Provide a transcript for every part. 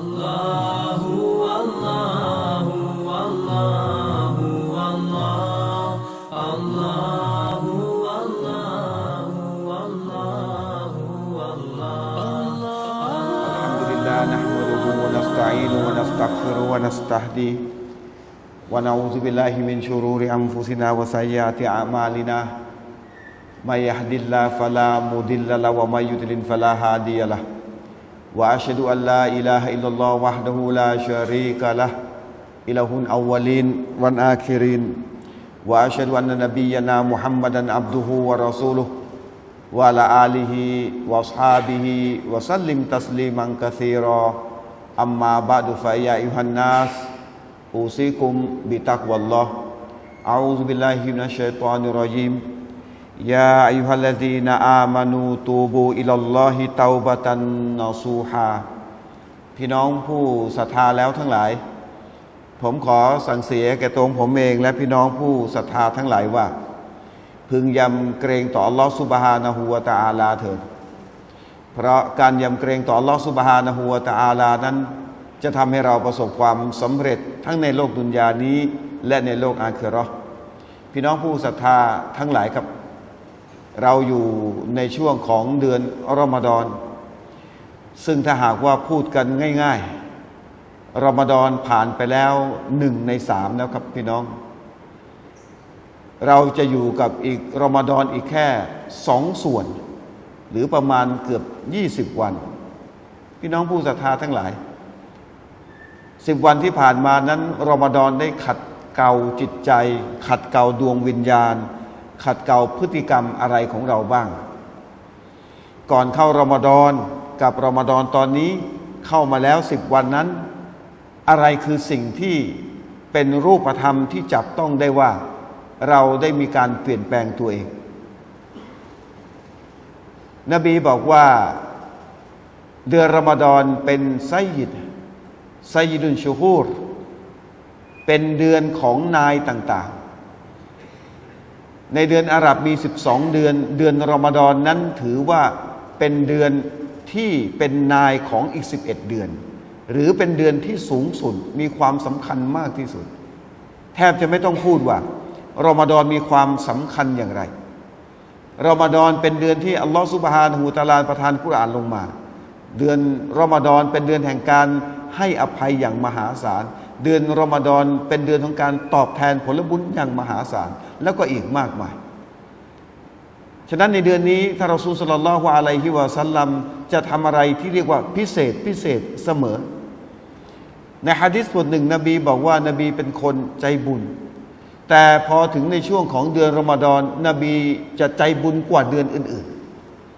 الله والله والله والله الله والله والله والله الحمد لله نحمده ونستعينه ونستغفره ونستهديه ونعوذ بالله من شرور أنفسنا وسيئات أعمالنا من يهد الله فلا مضل له ومن يضلل فلا هادي له وأشهد أن لا إله إلا الله وحده لا شريك له. إله الأولين والآخرين. وأشهد أن نبينا محمدا عبده ورسوله وعلى آله وأصحابه وسلم تسليما كثيرا. أما بعد فيا أيها الناس أوصيكم بتقوى الله. أعوذ بالله من الشيطان الرجيم. يا أيها الذين آمنوا توبوا إلى الله توبة نصوحا พี่น้องผู้ศรัทธาแล้วทั้งหลาย ผมขอสั่งเสียแก่ตัวผมเอง และพี่น้องผู้ศรัทธาทั้งหลายว่า พึงยำเกรงต่ออัลลอฮฺสุบฮานะฮูวะตะอาลาเถิด เพราะการยำเกรงต่ออัลลอฮฺสุบฮานะฮูวะตะอาลานั้น จะทำให้เราประสบความสำเร็จทั้งในโลกดุนยานี้ และในโลกอาคิเราะห์พี่น้องผู้ศรัทธาทั้งหลายครับ เราอยู่ในช่วงของเดือนรอมฎอน ซึ่งถ้าหากว่าพูดกันง่าย ๆรอมฎอนผ่านไปแล้วหนึ่งในสามแล้วครับพี่น้อง เราจะอยู่กับอีกรอมฎอนอีกแค่สองส่วน หรือประมาณเกือบยี่สิบวัน พี่น้องผู้ศรัทธาทั้งหลายสิบวันที่ผ่านมานั้นรอมฎอนได้ขัดเกลาจิตใจ ขัดเกลาดวงวิญญาณ ขัดเกลาพฤติกรรมอะไรของเราบ้าง ก่อนเข้ารอมฎอนกับรอมฎอนตอนนี้เข้ามาแล้วสิบวันนั้น อะไรคือสิ่งที่เป็นรูปธรรมที่จับต้องได้ว่า เราได้มีการเปลี่ยนแปลงตัวเอง นบีบอกว่า เดือนรอมฎอนเป็นไซยิดไซยิดุนชูฮูรเป็นเดือนของนายต่าง ในเดือนอาหรับมี 12 เดือน เดือนรอมฎอนนั้นถือว่าเป็นเดือนที่เป็นนายของอีก 11 เดือน หรือเป็นเดือนที่สูงสุดมีความสำคัญมากที่สุด แทบจะไม่ต้องพูดว่ารอมฎอนมีความสำคัญอย่างไรรอมฎอนเป็นเดือนที่อัลลอฮฺสุบฮานะฮูตะอาลาประทานกุรอานลงมา เดือนรอมฎอนเป็นเดือนแห่งการให้อภัยอย่างมหาศาล เดือนรอมฎอนเป็นเดือนของการตอบแทนผลบุญอย่างมหาศาล แล้วก็อีกมากมาย ฉะนั้นในเดือนนี้ถ้าเราซูลสลลัลลอฮุอะลัยฮิวะสัลลัมจะทำอะไรที่เรียกว่าพิเศษพิเศษเสมอ ในฮะดิษบทหนึ่งนบีบอกว่านบีเป็นคนใจบุญ แต่พอถึงในช่วงของเดือนรอมฎอนนบีจะใจบุญกว่าเดือนอื่น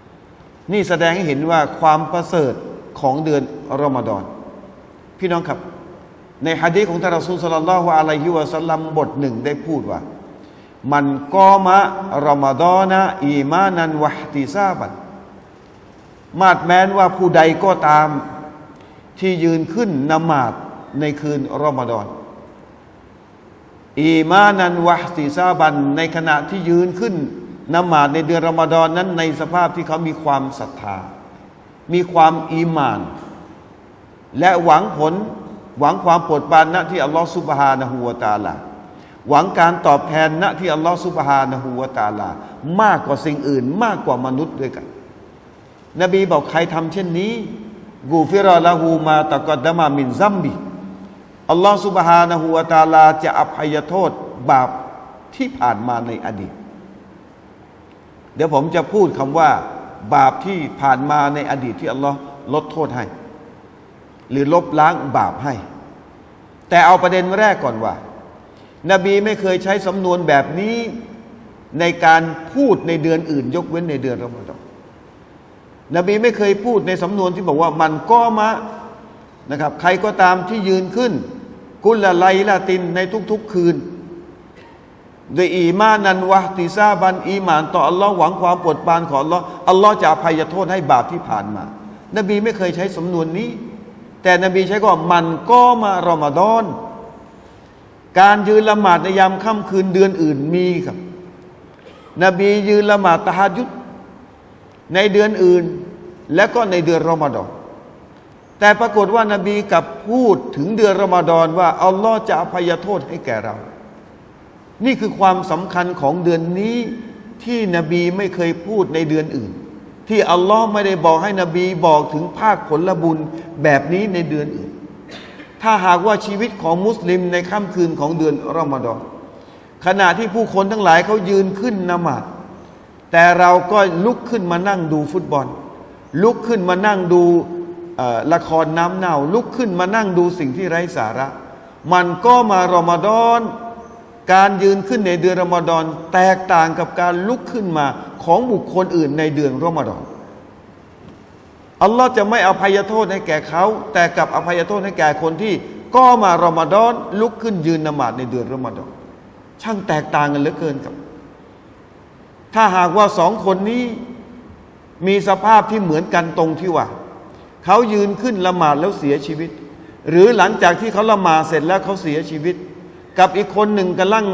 ๆ นี่แสดงให้เห็นว่าความประเสริฐของเดือนรอมฎอนพี่น้องครับ ในฮะดีของท่านรอซูลสลลัลลอฮุอะลัยฮิวะสัลลัมบทหนึ่งได้พูดว่า มันกอมะรอมฎอนะอีมานันวะฮติซาบันมาดแม้นว่าผู้ใดก็ตามที่ยืนขึ้นนมาดในคืนรอมฎอนอีมานันวะฮติซาบัน ในขณะที่ยืนขึ้นนมาดในเดือนรอมฎอนนั้นในสภาพที่เขามีความศรัทธา มีความอีมาน และหวังผล หวังความโปรดปรานณที่อัลลอฮฺสุบฮานะฮูวะตาลาหวังการตอบแทนณที่อัลลอฮฺสุบฮานะฮูวะตาลามากกว่าสิ่งอื่น มากกว่ามนุษย์ด้วยกัน นบีบอกใครทำเช่นนี้ กูฟิรอละหูมาตะกอดมามินซัมบีอัลลอฮฺสุบฮานะฮูวะตาลา จะอภัยโทษบาปที่ผ่านมาในอดีต เดี๋ยวผมจะพูดคำว่า บาปที่ผ่านมาในอดีตที่อัลลอฮ์ลดโทษให้ หรือลบล้างบาปให้ แต่เอาประเด็นแรกก่อนว่า นบีไม่เคยใช้สำนวนแบบนี้ในการพูดในเดือนอื่น ยกเว้นในเดือนรอมฎอนนบีไม่เคยพูดในสำนวนที่บอกว่ามันก็มะนะครับ ใครก็ตามที่ยืนขึ้น กุลละไลละตินในทุกๆคืนโดยอีมานันวะติซาบันอีมาน ต่ออัลลอฮ์หวังความโปรดปรานของอัลลอฮ์อัลลอฮ์จะอภัยโทษให้บาปที่ผ่านมา นบีไม่เคยใช้สำนวนนี้ แต่นบีใช้ก็มันก็มารอมฎอน การยืนละหมาดในยามค่ำคืนเดือนอื่นมีครับ นบียืนละหมาดตะฮัดยุดในเดือนอื่น และก็ในเดือนรอมฎอนแต่ปรากฏว่านบีกลับพูดถึงเดือนรอมฎอนว่าอัลลอฮ์จะอภัยโทษให้แก่เรา นี่คือความสำคัญของเดือนนี้ที่นบีไม่เคยพูดในเดือนอื่น ที่อัลลอฮ์ไม่ได้บอกให้นบีบอกถึงภาคผลบุญแบบนี้ในเดือนอื่น ถ้าหากว่าชีวิตของมุสลิมในค่ำคืนของเดือนรอมฎอนขณะที่ผู้คนทั้งหลายเขายืนขึ้นนมาดแต่เราก็ลุกขึ้นมานั่งดูฟุตบอล ลุกขึ้นมานั่งดูละครน้ำเน่า ลุกขึ้นมานั่งดูสิ่งที่ไร้สาระ มันก็มารอมฎอน การยืนขึ้นในเดือนรอมฎอน แตกต่างกับการลุกขึ้นมา ของบุคคลอื่นในเดือนรอมฎอนอัลลอฮ์จะไม่อภัยโทษให้แก่เขา แต่กลับอภัยโทษให้แก่คนที่ ก็มารอมฎอนลุกขึ้นยืนนมาดในเดือนรอมฎอนช่างแตกต่างกันเหลือเกินครับ ถ้าหากว่าสองคนนี้มีสภาพที่เหมือนกันตรงที่ว่า เขายืนขึ้นละหมาดแล้วเสียชีวิต หรือหลังจากที่เขาละหมาดเสร็จแล้วเขาเสียชีวิต กับอีกคนหนึ่งกำลัง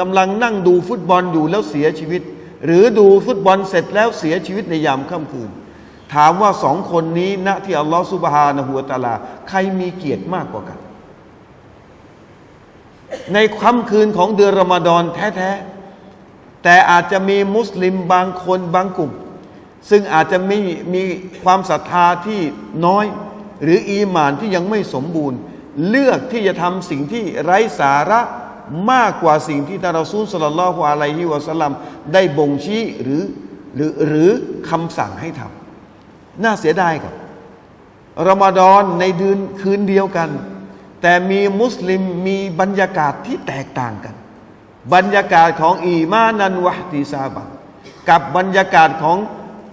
กำลังนั่งดูฟุตบอลอยู่แล้วเสียชีวิต หรือดูฟุตบอลเสร็จแล้วเสียชีวิตในยามค่ำคืน ถามว่าสองคนนี้ณที่อัลลอฮฺสุบฮานะฮูวตาลา ใครมีเกียรติมากกว่ากัน ในค่ำคืนของเดือนรอมฎอนแท้ๆ แต่อาจจะมีมุสลิมบางคนบางกลุ่ม ซึ่งอาจจะไมีมีความศรัทธาที่น้อย หรืออีหมานที่ยังไม่สมบูรณ์ เลือกที่จะทำสิ่งที่ไร้สาระ มากกว่าสิ่งที่ท่านรอซูลสลลัลลอฮุอะลัยฮิวะสัลลัมได้บ่งชี้หรือหรือหรือคำสั่งให้ทำน่าเสียดายครับรอมฎอนในเดือนคืนเดียวกัน แต่มีมุสลิมมีบรรยากาศที่แตกต่างกัน บรรยากาศของอีมานันวะติซาบะกับบรรยากาศของ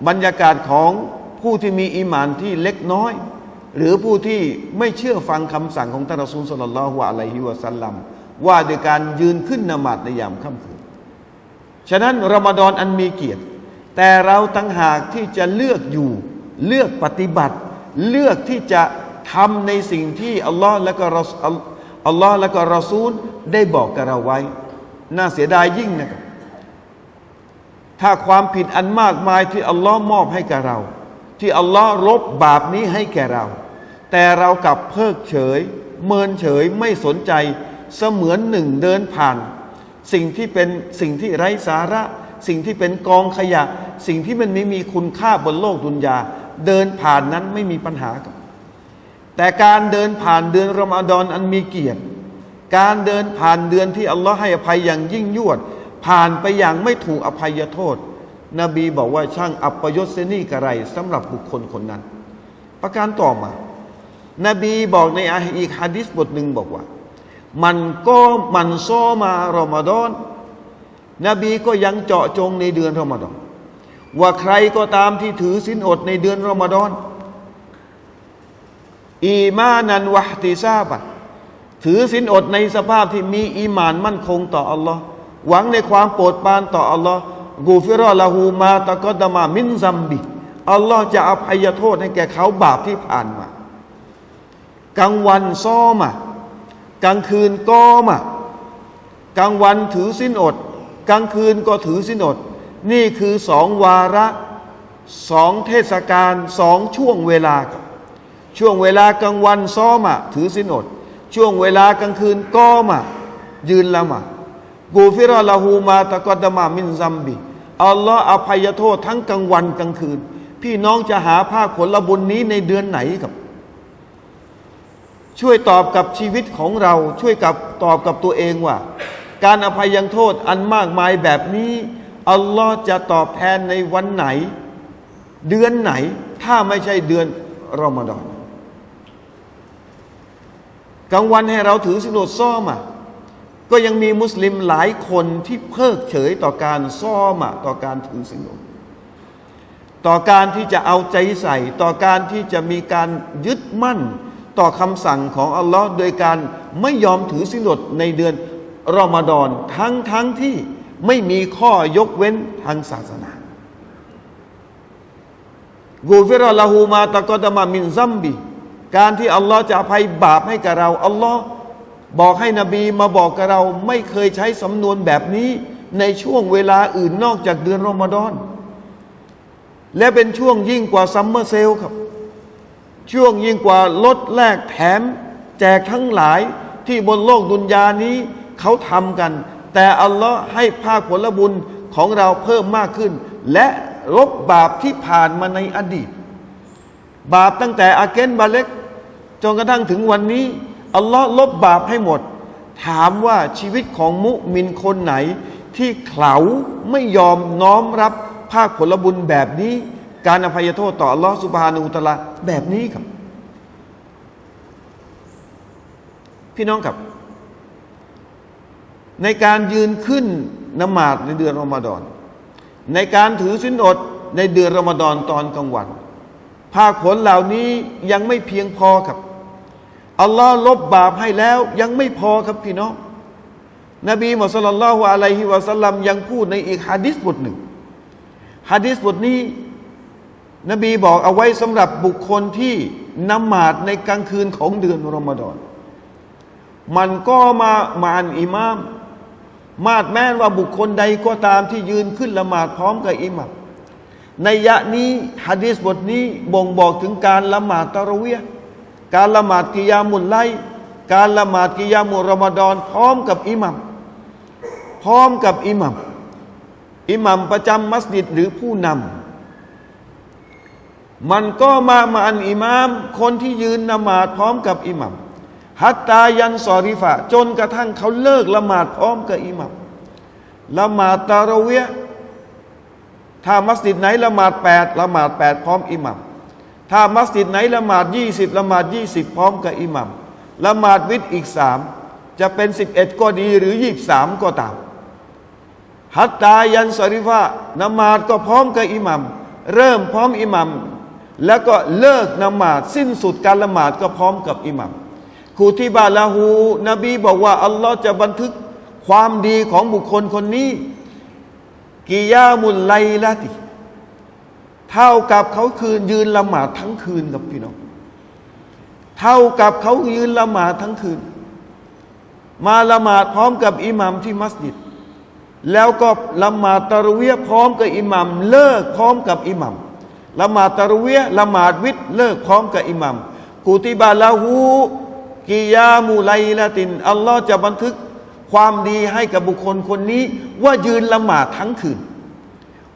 บรรยากาศของผู้ที่มีอีหมานที่เล็กน้อย หรือผู้ที่ไม่เชื่อฟังคำสั่งของท่านรอซูลสลลัลลอฮุอะลัยฮิวะสัลลัม ว่าโดยการยืนขึ้นนมาดในยามค่ำคืน ฉะนั้นรอมฎอนอันมีเกียรติ แต่เราตั้งหากที่จะเลือกอยู่ เลือกปฏิบัติ เลือกที่จะทำในสิ่งที่อัลลอฮ์และก็อัลลอฮ์และก็รอซูลได้บอกกับเราไว้ น่าเสียดายยิ่งนะครับถ้าความผิดอันมากมายที่อัลลอฮ์มอบให้แก่เรา ที่อัลลอฮ์ลบบาปนี้ให้แก่เรา แต่เรากลับเพิกเฉย เมินเฉยไม่สนใจ เสมือนหนึ่งเดินผ่าน สิ่งที่เป็นสิ่งที่ไร้สาระ สิ่งที่เป็นกองขยะ สิ่งที่มันไม่มีคุณค่าบนโลกดุนยา เดินผ่านนั้นไม่มีปัญหาครับ แต่การเดินผ่านเดือนรอมฎอนอันมีเกียรติ การเดินผ่านเดือนที่อัลลอฮ์ให้อภัยอย่างยิ่งยวด ผ่านไปอย่างไม่ถูกอภัยโทษ นบีบอกว่าช่างอัปยศเสนี่กระไรสำหรับบุคคลคนนั้น ประการต่อมา นบีบอกในอาอีกฮะดิษบทหนึ่งบอกว่า มันก็มันโซมารอมฎอนนบีก็ยังเจาะจงในเดือนรอมฎอนว่าใครก็ตามที่ถือสินอดในเดือนรอมฎอนอีมานันวะติซาบะถือสินอดในสภาพที่มีอีมานมั่นคงต่ออัลลอฮ์หวังในความโปรดปรานต่ออัลลอฮ์กูฟิรอละหูมาตะกอดมามินซัมบิอัลลอฮ์จะอภัยโทษให้แก่เขาบาปที่ผ่านมา กลางวันซ้อม กลางคืนก็มากลางวันถือสิ้นอด กลางคืนก็ถือสิ้นอด นี่คือสองวาระสองเทศกาลสองช่วงเวลา ช่วงเวลากลางวันซ้อมอะถือสินอด ช่วงเวลากลางคืนก็มายืนละมากูฟิรอละหูมาตะกอดมามินซัมบีอัลลอฮ์อภัยโทษทั้งกลางวันกลางคืน พี่น้องจะหาภาคผลบุญนี้ในเดือนไหนครับ ช่วยตอบกับชีวิตของเรา ช่วยกับตอบกับตัวเองว่า การอภัยยังโทษอันมากมายแบบนี้อัลลอฮ์จะตอบแทนในวันไหน เดือนไหน ถ้าไม่ใช่เดือนรอมฎอนกลางวันให้เราถือสินดซ้อมอะก็ยังมีมุสลิมหลายคนที่เพิกเฉยต่อการซ้อมอะต่อการถือสินดต่อการที่จะเอาใจใส่ ต่อการที่จะมีการยึดมั่น ต่อคำสั่งของอัลลอฮ์โดยการไม่ยอมถือสินอดในเดือนรอมฎอนทั้งทั้งที่ไม่มีข้อยกเว้นทางศาสนากูฟิรละหูมาตะกอดมามินซัมบีการที่อัลลอฮ์จะอภัยบาปให้กับเราอัลลอฮ์บอกให้นบีมาบอกกับเราไม่เคยใช้สำนวนแบบนี้ในช่วงเวลาอื่นนอกจากเดือนรอมฎอนและเป็นช่วงยิ่งกว่าซัมเมอร์เซลครับ ช่วงยิ่งกว่าลดแลกแถม แจกทั้งหลายที่บนโลกดุนยานี้เขาทำกัน แต่อัลลอฮ์ให้ภาคผลบุญของเราเพิ่มมากขึ้น และลบบาปที่ผ่านมาในอดีต บาปตั้งแต่อาเกนบาเล็กจนกระทั่งถึงวันนี้อัลลอฮ์ลบบาปให้หมด ถามว่าชีวิตของมุมินคนไหน ที่เขาไม่ยอมน้อมรับภาคผลบุญแบบนี้ การอภัยโทษต่ออัลลอฮ์สุบฮานาอุตะลาแบบนี้ครับ พี่น้องครับ ในการยืนขึ้นนมาดในเดือนรอมฎอน ในการถือสินอดในเดือนรอมฎอนตอนกลางวันภาคผลเหล่านี้ยังไม่เพียงพอครับอัลลอฮ์ลบบาปให้แล้วยังไม่พอครับพี่น้อง นบีมุฮัมมัดสุลลัลฮุอะลัยฮิวะสัลลัมยังพูดในอีกฮะดิษบทหนึ่งฮะดิษบทนี้ นบีบอกเอาไว้สำหรับบุคคลที่นมาดในกลางคืนของเดือนรอมฎอน มันก็มามาอันอิมาม มาดแม้นว่าบุคคลใดก็ตามที่ยืนขึ้นละหมาดพร้อมกับอิหมัมในยะนี้ฮะดีษบทนี้บ่งบอกถึงการละหมาดตะระเวียการละหมาดกิยามุลไลการละหมาดกิยามุรอมฎอนพร้อมกับอิหมัมพร้อมกับอิหมัมอิหมัมประจำมัสยิดหรือผู้นำ มันก็มามาอันอิมาม คนที่ยืนละหมาดพร้อมกับอิหมัมฮัตตายันสอริฟะจนกระทั่งเขาเลิกละหมาดพร้อมกับอิหมัมละหมาดตาระเวียห์ถ้ามัสยิดไหนละหมาดแปดละหมาดแปดพร้อมอิหมัมถ้ามัสยิดไหนละหมาดยี่สิบละหมาดยี่สิบพร้อมกับอิหมัมละหมาดวิตอีกสามจะเป็นสิบเอ็ดก็ดีหรือยี่สามก็ตามฮัตตายันสอริฟะนมาดก็พร้อมกับอิหมัมเริ่มพร้อมอิหมัม แล้วก็เลิกนมาดสิ้นสุดการละหมาดก็พร้อมกับอิหมัมคูติบาลาหูนบีบอกว่า อัลลอฮ์จะบันทึกความดีของบุคคลคนนี้กิยามุลไลละติเท่ากับเขาคืนยืนละหมาดทั้งคืนกับพี่น้องเท่ากับเขายืนละหมาดทั้งคืน มาละหมาดพร้อมกับอิหมัมที่มัสยิด แล้วก็ละหมาดตะเระเวียพร้อมกับอิหมัมเลิกพร้อมกับอิหมัม ละหมาดตะรเวียละหมาดวิตรเลิกพร้อมกับอิหมัมกูติบาลาหูกิยามูไลละติน อัลลอฮ์จะบันทึกความดีให้กับบุคคลคนนี้ ว่ายืนละหมาดทั้งคืน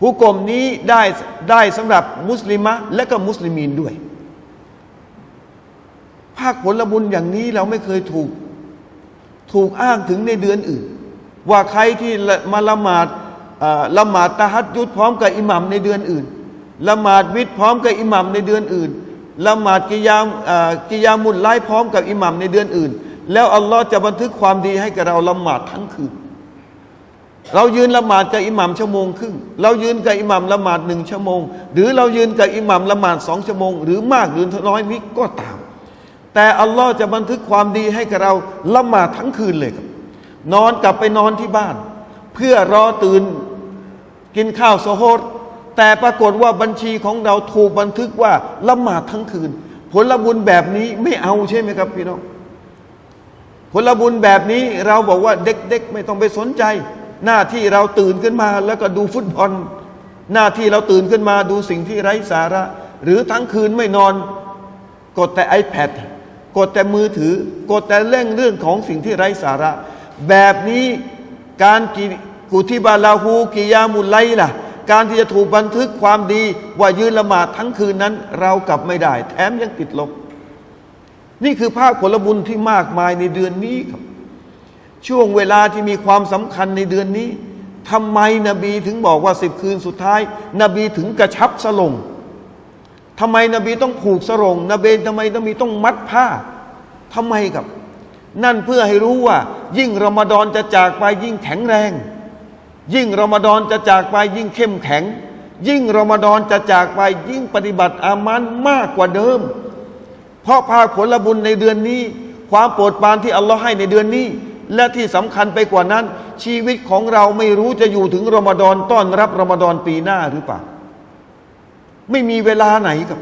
หุกกมนี้ได้ได้สำหรับมุสลิมะและก็มุสลิมีนด้วย ภาคผลบุญอย่างนี้เราไม่เคยถูก ถูกอ้างถึงในเดือนอื่น ว่าใครที่มาละหมาดละหมาดตะฮัดยุดพร้อมกับอิหมัมในเดือนอื่น ละหมาดวิตพร้อมกับอิหมัมในเดือนอื่นละหมาดกิยามกิยามุลไล่พร้อมกับอิหมัมในเดือนอื่น แล้วอัลลอฮ์จะบันทึกความดีให้กับเราละหมาดทั้งคืนเรายืนละหมาดกับอิหมัมชั่วโมงครึ่งเรายืนกับอิหมัมละหมาดหนึ่งชั่วโมง หรือเรายืนกับอิหมัมละหมาดสองชั่วโมง หรือมากหรือน้อยนี้ก็ตาม แต่อัลลอฮ์จะบันทึกความดีให้กับเราละหมาดทั้งคืนเลยครับ นอนกลับไปนอนที่บ้าน เพื่อรอตื่นกินข้าวโซโฮด แต่ปรากฏว่าบัญชีของเราถูกบันทึกว่าละหมาดทั้งคืน ผลบุญแบบนี้ไม่เอาใช่ไหมครับพี่น้อง ผลบุญแบบนี้เราบอกว่าเด็กๆ ไม่ต้องไปสนใจ หน้าที่เราตื่นขึ้นมาแล้วก็ดูฟุตบอล หน้าที่เราตื่นขึ้นมาดูสิ่งที่ไร้สาระ หรือทั้งคืนไม่นอน กดแต่ iPad กดแต่มือถือกดแต่เร่งเรื่องของสิ่งที่ไร้สาระ แบบนี้การกุทิบาลาหูกิยามุลไลล่ะ การที่จะถูกบันทึกความดีว่ายืนละหมาดทั้งคืนนั้น เรากลับไม่ได้ แถมยังติดลบ นี่คือภาคผลบุญที่มากมายในเดือนนี้ครับ ช่วงเวลาที่มีความสำคัญในเดือนนี้ทำไมนบีถึงบอกว่าสิบคืนสุดท้าย นบีถึงกระชับสลงทำไมนบีต้องผูกสรง นบีทำไมนบีต้องมัดผ้าทำไมครับ นั่นเพื่อให้รู้ว่า ยิ่งรอมฎอนจะจากไปยิ่งแข็งแรง ยิ่งรอมฎอนจะจากไปยิ่งเข้มแข็ง ยิ่งรอมฎอนจะจากไปยิ่งปฏิบัติอามันมากกว่าเดิม เพราะภาผลบุญในเดือนนี้ ความโปรดปรานที่อัลลอฮ์ให้ในเดือนนี้ และที่สำคัญไปกว่านั้น ชีวิตของเราไม่รู้จะอยู่ถึงรอมฎอนต้อนรับรอมฎอนปีหน้าหรือเปล่าไม่มีเวลาไหนครับ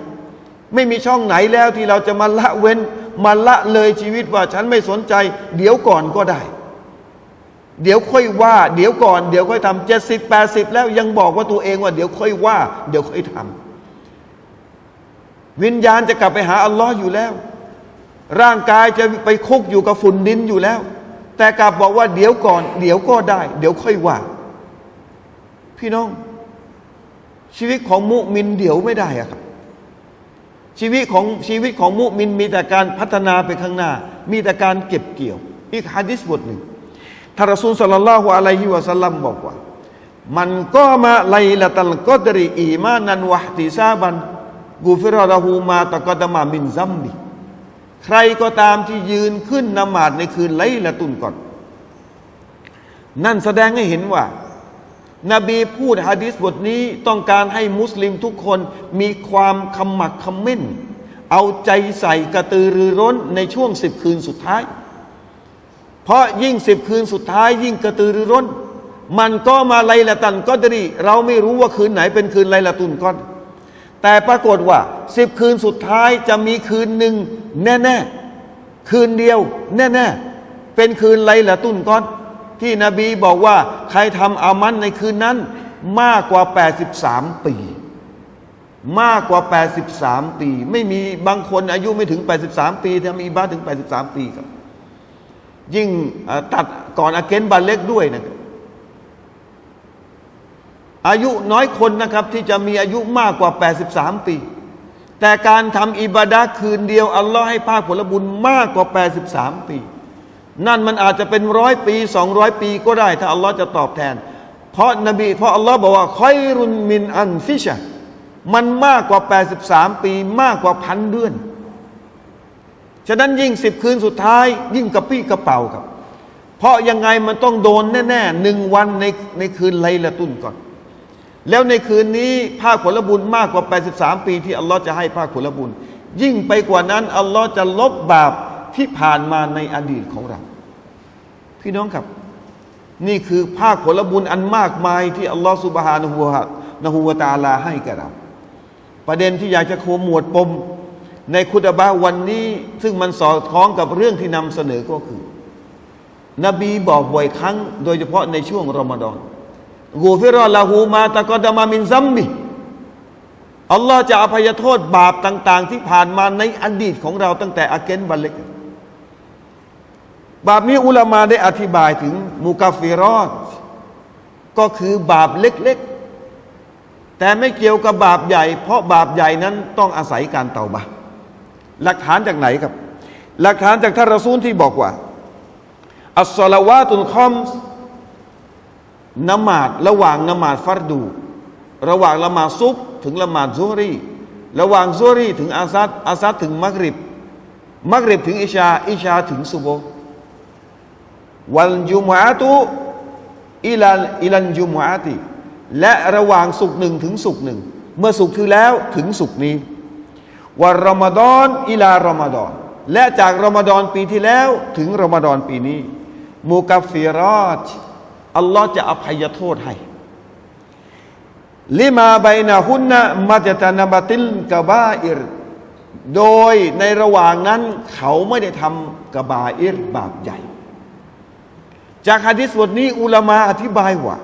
ไม่มีช่องไหนแล้วที่เราจะมาละเว้นมาละเลยชีวิตว่าฉันไม่สนใจ เดี๋ยวก่อนก็ได้ เดี๋ยวค่อยว่า เดี๋ยวก่อน เดี๋ยวค่อยทำเจ็ดสิบแปดสิบแล้วยังบอกว่าตัวเองว่า เดี๋ยวค่อยว่า เดี๋ยวค่อยทำวิญญาณจะกลับไปหาอัลลอฮ์อยู่แล้ว ร่างกายจะไปคุกอยู่กับฝุ่นดินอยู่แล้ว แต่กลับบอกว่าเดี๋ยวก่อน เดี๋ยวก็ได้ เดี๋ยวค่อยว่า พี่น้อง ชีวิตของมุมินเดี๋ยวไม่ได้อะครับชีวิตของชีวิตของมุมินมีแต่การพัฒนาไปข้างหน้า มีแต่การเก็บเกี่ยว อีกฮะดิษบทหนึ่ง ท่านรอซูลสัลลัลลอฮุอะลัยฮิวะสัลลัมบอกว่า มันก็มาไลละตัลกอดรีอีมานันวะห์ติซาบันกูฟิรอละหูมาตะกอดมามินซัมบิใครก็ตามที่ยืนขึ้นนมาดในคืนไลละตุนก่อน นั่นแสดงให้เห็นว่า นบีพูดฮะดิษบทนี้ต้องการให้มุสลิมทุกคนมีความขมักขม้น เอาใจใส่กระตือรือร้นในช่วงสิบคืนสุดท้าย เพราะยิ่งสิบคืนสุดท้าย ยิ่งกระตือรือร้น มันก็มาไลละตันก็ดรีเราไม่รู้ว่าคืนไหนเป็นคืนไลละตุนก้อนแต่ปรากฏว่าสิบคืนสุดท้ายจะมีคืนหนึ่งแน่ๆ คืนเดียว แน่ๆ เป็นคืนไลละตุนก้อนที่นบีบอกว่าใครทำอามันในคืนนั้น มากกว่า 83 ปี มากกว่า 83 ปี ไม่มีบางคนอายุไม่ถึง 83 ปีแต่มีบ้าถึง 83 ปีครับ ยิ่งตัดก่อนอาเกนบาเล็กด้วยนะครับอายุน้อยคนนะครับ ที่จะมีอายุมากกว่า 83 ปี แต่การทำอิบาดะคืนเดียว อัลลอฮ์ให้ภาคผลบุญมากกว่า 83 ปี นั่นมันอาจจะเป็นร้อยปี 200 ปีก็ได้ ถ้าอัลลอฮ์จะตอบแทน เพราะนบีเพราะอัลลอฮ์บอกว่าคอยรุนมินอันฟิชะมันมากกว่า 83 ปี มากกว่าพันเดือน ฉะนั้นยิ่งสิบคืนสุดท้าย ยิ่งกระปี้กระเป๋าครับ เพราะยังไงมันต้องโดนแน่ๆหนึ่งวันในในคืนไลละตุนก่อน แล้วในคืนนี้ภาคผลบุญมากกว่า 83 ปีที่อัลลอฮ์จะให้ภาคผลบุญ ยิ่งไปกว่านั้นอัลลอฮ์จะลบบาปที่ผ่านมาในอดีตของเรา พี่น้องครับ นี่คือภาคผลบุญอันมากมายที่อัลลอฮ์สุบฮานะฮูวะนะฮูวะตาลาให้แก่เรา ประเด็นที่อยากจะโคมวดปม ในคุตบะวันนี้ ซึ่งมันสอดคล้องกับเรื่องที่นำเสนอก็คือ นบีบอกบ่อยครั้ง โดยเฉพาะในช่วงรอมฎอนกูฟิรอละหูมาตะกอดามามินซัมบิอัลลอฮ์จะอภัยโทษบาปต่าง ๆ ที่ผ่านมาในอดีตของเราตั้งแต่อาเกนบัลเล็กบาปนี้อุลามาได้อธิบายถึงมุกาฟิรอดก็คือบาปเล็ก ๆ แต่ไม่เกี่ยวกับบาปใหญ่ เพราะบาปใหญ่นั้นต้องอาศัยการเตาบะห์ หลักฐานจากไหนครับ หลักฐานจากท่านรอซูลที่บอกว่า อัสลาวาตุลคอมส์นมาดระหว่างนมาดฟัรดู ระหว่างละหมาดซุบถึงละหมาดซุฮรีระหว่างซุฮรีถึงอาซัดอาซัดถึงมักริบ มักริบถึงอิชา อิชาถึงซุโบวันจุมอะตุอิลันอิลันจุมอะติ และระหว่างสุกหนึ่งถึงสุกหนึ่ง เมื่อสุกร์ที่แล้วถึงสุกนี้ วันรอมฎอนอิลารอมฎอนและจากรอมฎอนปีที่แล้วถึงรอมฎอนปีนี้มุกัฟฟิรอตอัลลอฮ์จะอภัยโทษให้ลิมาไบนาฮุนนะมาจตานาบติลกบาอิรโดยในระหว่างนั้น เขาไม่ได้ทำกบาอิรบาปใหญ่ จากฮะดิษบทนี้อุลามาอธิบายว่า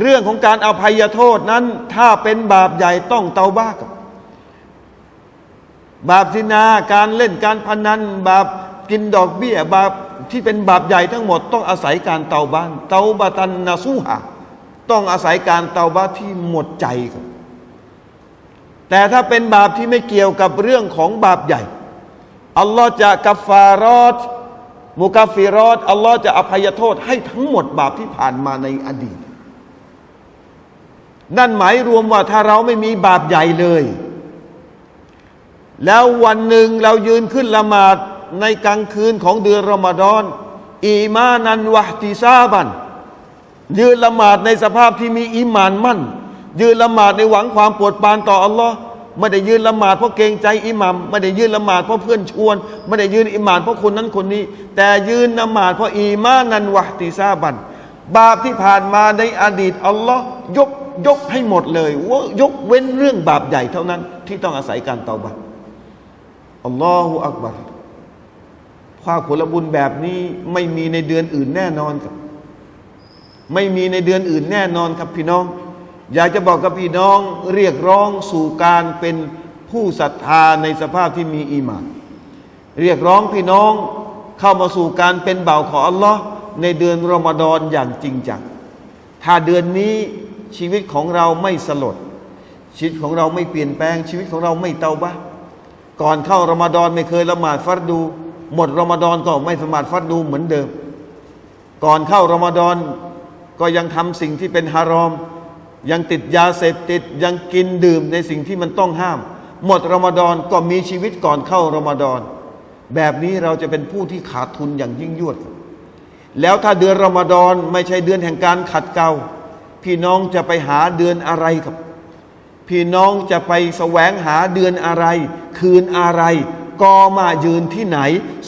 เรื่องของการอภัยโทษนั้น ถ้าเป็นบาปใหญ่ต้องเตาบ้ากับ บาปสินาการเล่นการพนัน บาปกินดอกเบี้ย บาปที่เป็นบาปใหญ่ทั้งหมด ต้องอาศัยการเตาบ้าน เตาบาตันนาซูฮะต้องอาศัยการเตาบ้าที่หมดใจครับแต่ถ้าเป็นบาปที่ไม่เกี่ยวกับเรื่องของบาปใหญ่อัลลอฮ์จะกัฟฟารอดมุกัฟฟิรอดอัลลอฮ์จะอภัยโทษให้ทั้งหมดบาปที่ผ่านมาในอดีต นั่นหมายรวมว่าถ้าเราไม่มีบาปใหญ่เลย แล้ววันหนึ่งเรายืนขึ้นละหมาดในกลางคืนของเดือนรอมฎอน อีมานันวะติซาบัน ยืนละหมาดในสภาพที่มีอีหมานมั่น ยืนละหมาดในหวังความโปรดปรานต่ออัลลอฮ์ไม่ได้ยืนละหมาดเพราะเกรงใจอิหมัมไม่ได้ยืนละหมาดเพราะเพื่อนชวน ไม่ได้ยืนอิหมานเพราะคนนั้นคนนี้ แต่ยืนละหมาดเพราะอีมานันวะติซาบัน บาปที่ผ่านมาในอดีตอัลลอฮ์ยกยกให้หมดเลยว่ายกเว้นเรื่องบาปใหญ่เท่านั้นที่ต้องอาศัยการเตาบะ อัลลอฮฺอักบัรความผลบุญแบบนี้ไม่มีในเดือนอื่นแน่นอนครับ ไม่มีในเดือนอื่นแน่นอนครับพี่น้อง อยากจะบอกกับพี่น้องเรียกร้องสู่การเป็นผู้ศรัทธาในสภาพที่มีอีหมานเรียกร้องพี่น้องเข้ามาสู่การเป็นเบ่าวของอัลลอฮ์ในเดือนรอมฎอนอย่างจริงจังถ้าเดือนนี้ชีวิตของเราไม่สลด ชีวิตของเราไม่เปลี่ยนแปลง ชีวิตของเราไม่เตาบะห์ ก่อนเข้ารอมฎอนไม่เคยละหมาดฟัดดู หมดรอมฎอนก็ไม่สมาดฟัดดูเหมือนเดิม ก่อนเข้ารอมฎอนก็ยังทำสิ่งที่เป็นฮารอม ยังติดยาเสพติดยังกินดื่มในสิ่งที่มันต้องห้าม หมดรอมฎอนก็มีชีวิตก่อนเข้ารอมฎอนแบบนี้เราจะเป็นผู้ที่ขาดทุนอย่างยิ่งยวด แล้วถ้าเดือนรอมฎอนไม่ใช่เดือนแห่งการขัดเกลาพี่น้องจะไปหาเดือนอะไรครับ พี่น้องจะไปแสวงหาเดือนอะไร คืนอะไร กอมายืนที่ไหน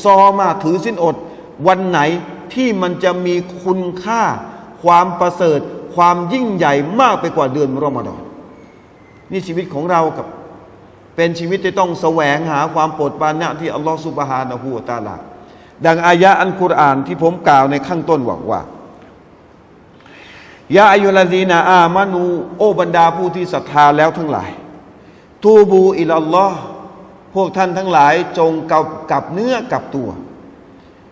ซอมาถือสิ้นอด วันไหนที่มันจะมีคุณค่า ความประเสริฐ ความยิ่งใหญ่มากไปกว่าเดือนรอมฎอนนี่ชีวิตของเรากับ เป็นชีวิตที่ต้องแสวงหาความโปรดปรานที่อัลลอฮฺสุบฮานะฮูวตาลาดังอายะอันกุรอานที่ผมกล่าวในข้างต้นบอกว่า ยาอายุลาดีนาอามานูโอบรรดาผู้ที่ศรัทธาแล้วทั้งหลายทูบูอิลลอฮ์พวกท่านทั้งหลายจงกับกับเนื้อกับตัว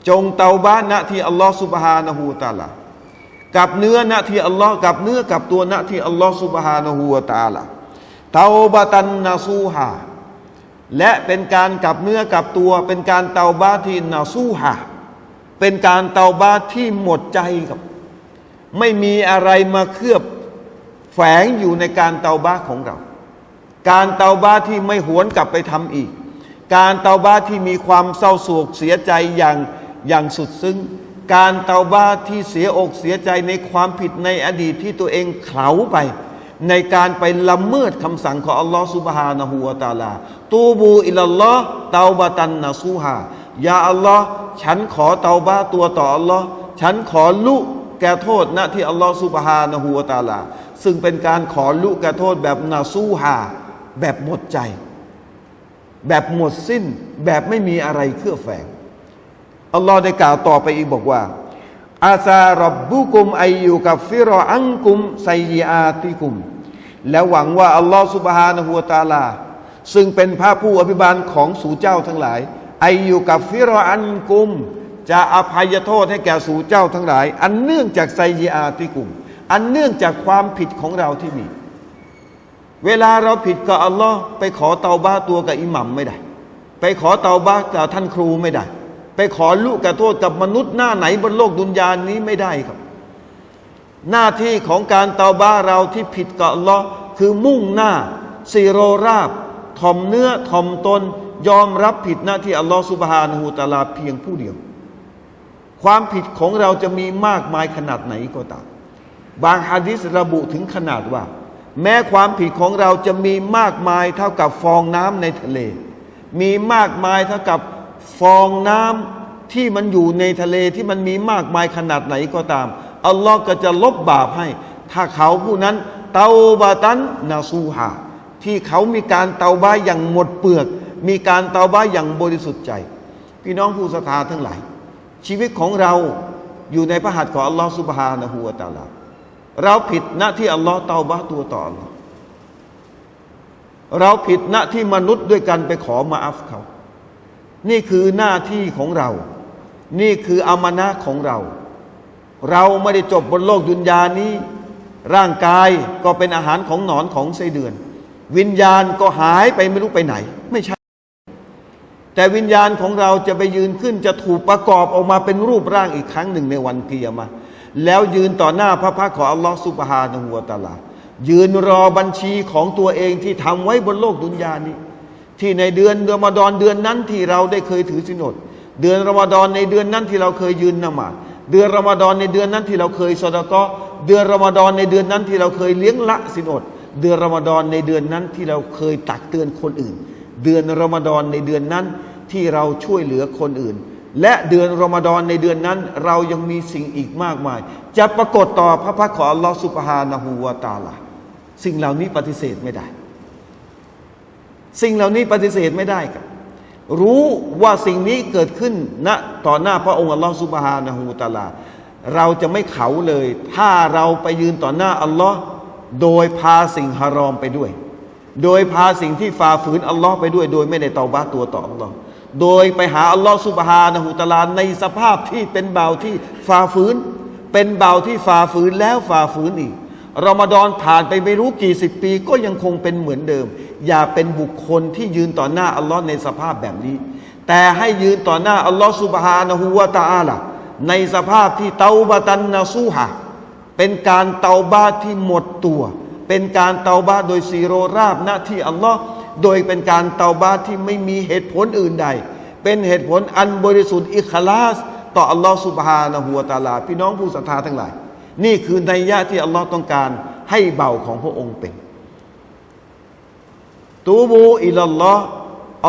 จงเตาบ้านณที่อัลลอฮ์สุบฮานะฮูวะตะอาลากับเนื้อณที่อัลลอฮ์กับเนื้อกับตัวณที่อัลลอฮ์สุบฮานะฮูตะอาลาเตาบะตันนาซูฮาและเป็นการกลับเนื้อกลับตัว เป็นการเตาบ้าที่นาสู้หาเป็นการเตาบ้าที่หมดใจกับ ไม่มีอะไรมาเคลือบแฝงอยู่ในการเตาบ้าของเรา การเตาบ้าที่ไม่หวนกลับไปทำอีก การเตาบ้าที่มีความเศร้าโศกเสียใจอย่างอย่างสุดซึ้ง การเตาบ้าที่เสียอกเสียใจในความผิดในอดีตที่ตัวเองเขลาไป ในการไปละเมิดคำสั่งของอัลลอฮฺสุบฮานะฮูวะตาลา ตูบูอิลลอฮ์เตาบะตันนาซูฮายาอัลลอฮ์ฉันขอเตาบ้าตัวต่ออัลลอฮ์ฉันขอลุ ก่โทษณที่อัลลอฮฺสุบฮานะฮูวตาลา ซึ่งเป็นการขอลุกแก่โทษแบบนาซูฮาแบบหมดใจ แบบหมดสิ้น แบบไม่มีอะไรเคลือบแฝงอัลลอฮ์ได้กล่าวต่อไปอีกบอกว่าอาซารับบุกุมไอายุกับฟิรออังกุมไซยีอาติกุม และหวังว่าอัลลอฮ์สุบฮานะฮูวตาลา ซึ่งเป็นพระผู้อภิบาลของสู่เจ้าทั้งหลายไอายุกับฟิรออันกุม จะอภัยโทษให้แก่สู่เจ้าทั้งหลาย อันเนื่องจากไซยีอาติกุม อันเนื่องจากความผิดของเราที่มี เวลาเราผิดกับอัลลอฮ์ไปขอเตาบ้าตัวกับอิหมัมไม่ได้ ไปขอเตาบ้ากับท่านครูไม่ได้ ไปขอลูกกับโทษกับมนุษย์หน้าไหนบนโลกดุนยานนี้ไม่ได้ครับ หน้าที่ของการเตาบ้าเราที่ผิดกับอัลลอฮ์คือมุ่งหน้าซีโรราบถ่อมเนื้อถ่อมตนยอมรับผิดหน้าที่อัลลอฮ์สุบฮานะฮูตาลาเพียงผู้เดียว ความผิดของเราจะมีมากมายขนาดไหนก็ตาม บางฮะดิษระบุถึงขนาดว่า แม้ความผิดของเราจะมีมากมายเท่ากับฟองน้ำในทะเล มีมากมายเท่ากับฟองน้ำที่มันอยู่ในทะเลที่มันมีมากมายขนาดไหนก็ตาม อัลลอฮ์ก็จะลบบาปให้ ถ้าเขาผู้นั้นเตาบาตันนาซูฮาที่เขามีการเตาบ้าอย่างหมดเปลือก มีการเตาบ้าอย่างบริสุทธิ์ใจ พี่น้องผู้ศรัทธาทั้งหลาย ชีวิตของเราอยู่ในพระหัตถ์ของอัลลอฮ์สุบฮานะฮูวะตาลาเราผิดณที่อัลลอฮ์เตาบะตัวต่ออัลลอฮ์เราผิดณที่มนุษย์ด้วยกันไปขอมาอัฟเขา นี่คือหน้าที่ของเรา นี่คืออามานะของเรา เราไม่ได้จบบนโลกดุนยานี้ ร่างกายก็เป็นอาหารของหนอนของไส้เดือน วิญญาณก็หายไปไม่รู้ไปไหน ไม่ใช่ แต่วิญญาณของเราจะไปยืนขึ้นจะถูกประกอบออกมาเป็นรูปร่างอีกครั้งหนึ่งในวันเกียรมาแล้วยืนต่อหน้าพระพักของอัลลอฮฺสุบฮานะฮูวะตาลา ยืนรอบัญชีของตัวเองที่ทำไว้บนโลกดุนยานี้ ที่ในเดือนรอมฎอนเดือนนั้นที่เราได้เคยถือสินอดเดือนรอมฎอนในเดือนนั้นที่เราเคยยืนนมาดเดือนรอมฎอนในเดือนนั้นที่เราเคยสดาะเดือนรอมฎอนในเดือนนั้นที่เราเคยเลี้ยงละสินอด เดือนรอมฎอนในเดือนนั้นที่เราเคยตักเตือนคนอื่น เดือนรอมฎอนในเดือนนั้นที่เราช่วยเหลือคนอื่น และเดือนรอมฎอนในเดือนนั้น เรายังมีสิ่งอีกมากมาย จะปรากฏต่อพระพักตร์ของอัลลอฮฺสุบฮานะฮูวาตาลาสิ่งเหล่านี้ปฏิเสธไม่ได้ สิ่งเหล่านี้ปฏิเสธไม่ได้ครับรู้ว่าสิ่งนี้เกิดขึ้นณต่อหน้าพระองค์อัลลอฮฺสุบฮานะฮูตะอาลา เราจะไม่เขาเลย ถ้าเราไปยืนต่อหน้าอัลลอฮ์โดยพาสิ่งฮารอมไปด้วย โดยพาสิ่งที่ฝ่าฝืนอัลลอฮ์ไปด้วย โดยไม่ได้เตาบ้าตัวต่ออัลลอฮ์โดยไปหาอัลลอฮ์สุบฮานะฮูตาลาในสภาพที่เป็นเบาที่ฝ่าฝืน เป็นเบาที่ฝ่าฝืนแล้วฝ่าฝืนอีกรอมฎอนผ่านไปไม่รู้กี่สิบปี ก็ยังคงเป็นเหมือนเดิม อย่าเป็นบุคคลที่ยืนต่อหน้าอัลลอฮ์ในสภาพแบบนี้ แต่ให้ยืนต่อหน้าอัลลอฮ์สุบฮานะฮูวะตะอาลาในสภาพที่เตาบะตันนาซูฮะเป็นการเตาบาที่หมดตัว เป็นการเตาบาโดยซีโรราบหน้าที่อัลลอฮ์โดยเป็นการเตาบาที่ไม่มีเหตุผลอื่นใด เป็นเหตุผลอันบริสุทธิ์อิคลาส ต่ออัลลอฮ์สุบฮานะฮูวะตาลา พี่น้องผู้ศรัทธาทั้งหลาย นี่คือในยะที่อัลลอฮ์ต้องการให้เบาของพระองค์เป็น ตูบูอิลลอฮ์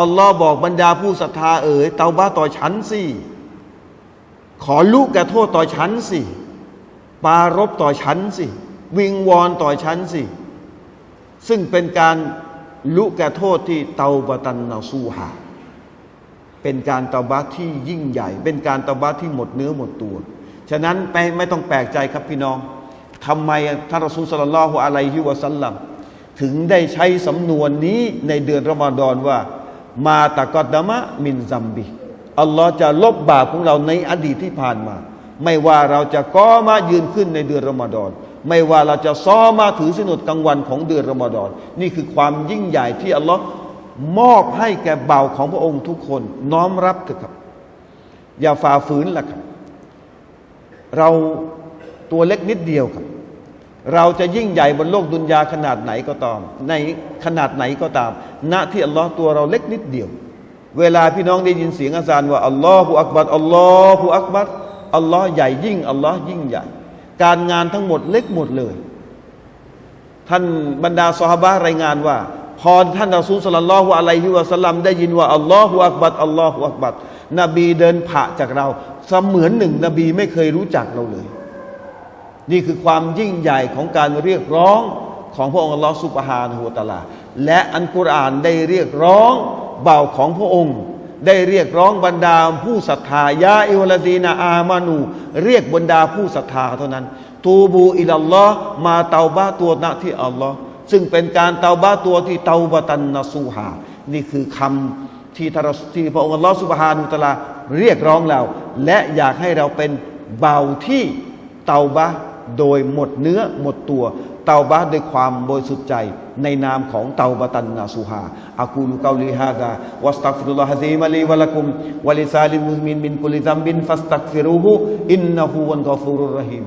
อัลลอฮ์บอกบรรดาผู้ศรัทธาเอ๋ยเตาบาต่อฉันสิขอลูกแกโทษต่อฉันสิปารบต่อฉันสิ วิงวอนต่อฉันสิ ซึ่งเป็นการลุแก่โทษที่เตาบะตันนาซูฮาเป็นการเตาบะที่ยิ่งใหญ่ เป็นการเตาบะที่หมดเนื้อหมดตัว ฉะนั้นไปไม่ต้องแปลกใจครับพี่น้องทำไมท่านรอซูลสลลัลลอฮุอะลัยฮิวะสัลลัมถึงได้ใช้สำนวนนี้ในเดือนรอมฎอนว่า มาตะกอดดามะมินซัมบีอัลลอฮ์จะลบบาปของเราในอดีตที่ผ่านมา ไม่ว่าเราจะก้อมายืนขึ้นในเดือนรอมฎอน ไม่ว่าเราจะซ้อมมาถือสินอดกลางวันของเดือนรอมฎอนนี่คือความยิ่งใหญ่ที่อัลลอฮ์มอบให้แก่เบาของพระองค์ทุกคนน้อมรับเถอะครับ อย่าฝ่าฝืนล่ะครับ เราตัวเล็กนิดเดียวครับ เราจะยิ่งใหญ่บนโลกดุนยาขนาดไหนก็ตาม ในขนาดไหนก็ตาม ณที่อัลลอฮ์ตัวเราเล็กนิดเดียว เวลาพี่น้องได้ยินเสียงอาจารย์ว่าอัลลอฮฺอักบัดอัลลอฮฺอักบัดอัลลอฮ์ใหญ่ยิ่งอัลลอฮ์ยิ่งใหญ่ การงานทั้งหมดเล็กหมดเลย ท่านบรรดาซอฮาบะรายงานว่า พอท่านรอซูลสลลัลลอฮุอะลัยฮิวะสลัมได้ยินว่าอัลลอฮฺอักบัดอัลลอฮฺอักบัดนบีเดินผ่าจากเราเสมือนหนึ่ง นบีไม่เคยรู้จักเราเลย นี่คือความยิ่งใหญ่ของการเรียกร้องของพระองค์อัลลอฮฺสุบฮานะฮูวตะอาลา และอันกุรอานได้เรียกร้องเบาของพระองค์ ได้เรียกร้องบรรดาผู้ศรัทธายาอิวลาดีนาอามานู เรียกบรรดาผู้ศรัทธาเท่านั้น ตูบูอิลลอฮ์มาเตาบ้าตัวณที่อัลลอฮ์ซึ่งเป็นการเตาบ้าตัวที่เตาบตันนาซูฮานี่คือคำที่ทารที่พระองค์อัลลอฮ์สุบฮานุตะลาเรียกร้องเรา และอยากให้เราเป็นเบาที่เตาบะโดยหมดเนื้อหมดตัว ตาบาด้วยความบริสุทธิ์ใจ ในนามของเตาบตันนาสุฮาอากูลูกาลีฮาดาวัสตักฟิรุลฮะซีมาลีวะลักุมวะลิซาลิมุสมินมินกุลิซัมบินฟัสตักฟิรูฮูอินนะฮูวันกอฟูรุรหิม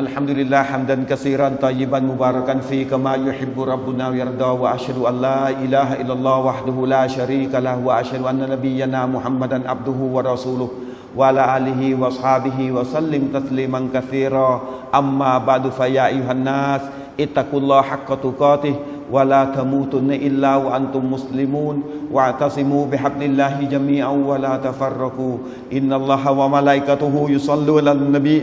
อัลฮัมดุลิลลาฮ์ฮัมดันกะซีรันตายิบันมุบารักันฟีกะมายุฮิบุรับบุนาวิรดาวะอัชรุอัลลาอิลาฮะอิลลัลลอฮ์วะฮ์ดุฮูลาชารีกะลาวะอัชรุอันนะนบียะนามุฮัมมัดันอับดุฮูวะรอซูลุฮู وعلى آله وأصحابه وسلم تسليما كثيرا. أما بعد فيا أيها الناس اتقوا الله حق تقاته ولا تموتن إلا وأنتم مسلمون. واعتصموا بحبل الله جميعا ولا تفرقوا. إن الله وملائكته يصلون على النبي.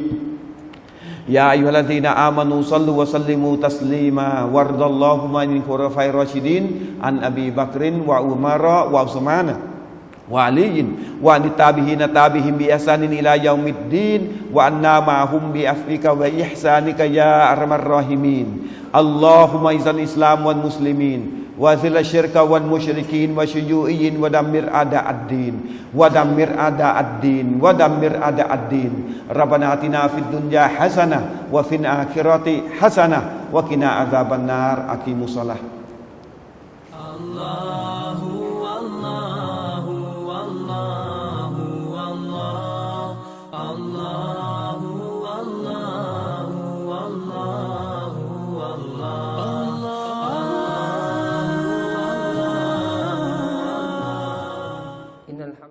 يا أيها الذين آمنوا صلوا وسلموا تسليما. وارض اللهم عن الخلفاء الراشدين عن أبي بكر وعمر وعثمان. วาลียินวานิตาบิฮินตาบิฮิมบิอัสานินอิลายามิดดินวานนามาฮุมบิอัฟริกะวะอิฮซานิกะยาอัลมารรอฮิมินอัลลอฮุมะอิซันอิสลามวันมุสลิมินวะซิลชิรกะวันมุชริกินวะชุยูอีนวะดัมมิรอาดาอัดดินวะดัมมิรอาดาอัดดินวะดัมมิรอาดาอัดดินรับบานาตินาฟิดดุนยาฮัสนะวะฟินอาคิรติฮัสนะวะกินาอาซาบันนารอะกิมุสลัห